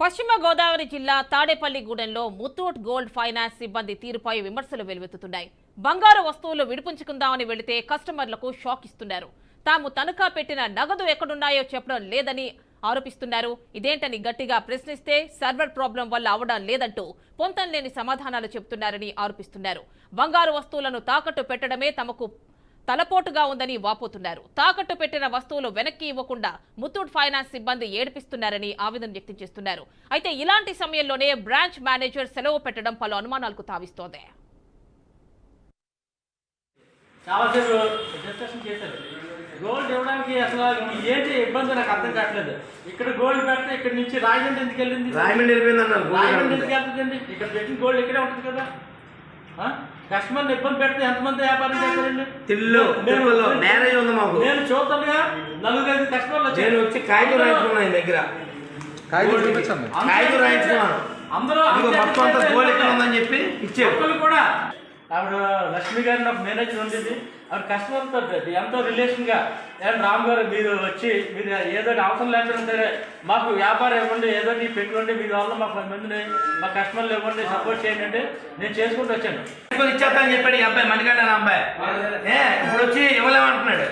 పశ్చిమ గోదావరి జిల్లా తాడేపల్లిగూడెంలో Muthoot gold finance సిబ్బంది తీరుపై విమర్శలు వెలువెత్తుతున్నాయి. బంగారు వస్తువులు విడిపించుకుందామని వెళితే కస్టమర్లకు షాక్ ఇస్తున్నారు. తాము తనఖా పెట్టిన నగదు ఎక్కడున్నాయో చెప్పడం లేదని ఆరోపిస్తున్నారు. ఇదేంటని గట్టిగా ప్రశ్నిస్తే సర్వర్ ప్రాబ్లం వల్ల అవడం లేదంటూ పొంతం లేని సమాధానాలు చెబుతున్నారని ఆరోపిస్తున్నారు. బంగారు వస్తువులను తాకట్టు పెట్టడమే తమకు తలపోటుగా ఉందని వాపోతున్నారు. తాకట్టు పెట్టిన వస్తువులు వెనక్కి ఇవ్వకుండా ముత్తూట్ ఫైనాన్స్ సిబ్బంది ఏడిపిస్తున్నారని ఆవేదన వ్యక్తం చేస్తున్నారు. అయితే ఇలాంటి సమయంలోనే బ్రాంచ్ మేనేజర్ సెలవు పెట్టడం పలు అనుమానాలకు తావిస్తోంది. చాలాసేపు డిస్కషన్ చేశారు. గోల్డ్ ఇవ్వడానికి అసలు ఏంటి ఇబ్బంది నాకు అర్థం కావట్లేదు. ఇక్కడ గోల్డ్ పెడితే ఇక్కడ నుంచి రాజమండ్రి ఎందుకు వెళ్ళింది? రాయమండ్రి వెళ్ళిపోయింది అన్నారు. రాజమండ్రి ఎందుకు వెళ్తుందండి ఇక్కడ పెట్టిన గోల్డ్ ఇక్కడే ఉంటుంది కదా? కస్టమర్ని ఇబ్బంది పెడితే ఎంతమంది వ్యాపారం చేస్తారండి? తిల్లు తిరుమలలో మ్యారేజ్ ఉంది మాకు. నేను చూస్తానుగా నలుగురు ఐదు కస్టమర్లు. నేను వచ్చి కాగితం రాయించుకున్నాను ఆయన దగ్గర. కాగితం రాయించుకున్నాను. అందరూ మొత్తం అంతా ఎక్కడ ఉందని చెప్పి ఇచ్చారు. కూడా ఆవిడ లక్ష్మి గారి నాకు మేనేజర్ ఉండేది. ఆవిడ కస్టమర్ తోటి ఎంతో రిలేషన్గా. ఏం రామ్ గారు మీరు వచ్చి మీరు ఏదో అవసరం లేకపోయినా సరే మాకు వ్యాపారం ఇవ్వండి ఏదో ఒకటి పెట్టుకోండి మీ వల్ల మాకు పది మందిని మా కస్టమర్లు ఇవ్వండి సపోర్ట్ చేయండి అంటే నేను చేసుకుంటూ వచ్చాను. తీసుకొని ఇచ్చేస్తానని చెప్పాడు ఈ అబ్బాయి మణికండ నా అబ్బాయి. ఏ ఇప్పుడు వచ్చి ఇవ్వలేమంటున్నాడు.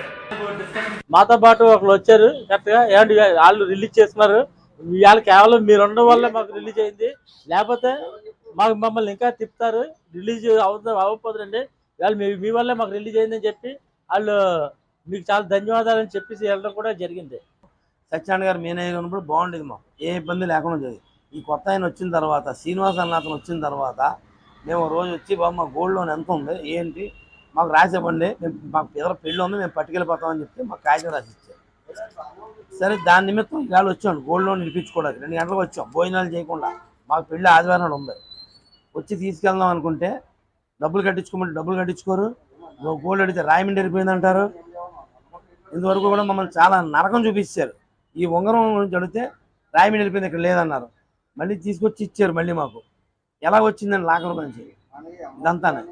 మాతో పాటు ఒకరు వచ్చారు కరెక్ట్గా. ఏమంటే వాళ్ళు రిలీజ్ చేస్తున్నారు. ఇవాళ కేవలం మీరు ఉండడం వల్ల మాకు రిలీజ్ అయింది. లేకపోతే మాకు మమ్మల్ని ఇంకా తిప్పుతారు. రిలీజ్ అవుతుంది అవ్వకపోతుందండి వాళ్ళు మీ మీ వల్లే మాకు రిలీజ్ అయిందని చెప్పి వాళ్ళు మీకు చాలా ధన్యవాదాలు అని చెప్పేసి వెళ్ళడం కూడా జరిగింది. సత్యనారాయణ గారు మేనేజర్ ఉన్నప్పుడు బాగుండేది మాకు. ఏ ఇబ్బంది లేకుండా జరిగింది ఈ కొత్త ఆయన వచ్చిన తర్వాత శ్రీనివాస్ అన్న అతను వచ్చిన తర్వాత మేము రోజు వచ్చి బాబు మా గోల్డ్ లోన్ ఎంత ఉంది? ఏంటి? మాకు రాసేవ్వండి. మేము మాకు పిల్లల పెళ్ళి ఉంది మేము పట్టుకెళ్ళిపోతామని చెప్పి మాకు కాగితం రాసి ఇచ్చారు సరే దాని నిమిత్తం ఇవాళ వచ్చాం. గోల్డ్ లోన్ ఇప్పించుకోవడానికి. రెండు గంటలకు వచ్చాం. భోజనాలు చేయకుండా. మాకు పెళ్ళి ఆదివారం ఉంది. వచ్చి తీసుకెళ్దాం అనుకుంటే డబ్బులు కట్టించుకోమంటే డబ్బులు కట్టించుకోరు. నువ్వు గోల్డ్ అడిగితే రాయమండ్రి వెళ్ళిపోయింది అంటారు ఇంతవరకు కూడా మమ్మల్ని చాలా నరకం చూపించారు ఈ ఉంగరం గురించి అడిగితే రాయమండ్రి వెళ్ళిపోయింది ఇక్కడ లేదన్నారు. మళ్ళీ తీసుకొచ్చి ఇచ్చారు మళ్ళీ మాకు. ఎలా వచ్చిందని లాకర్ నుంచి ఇదంతానే.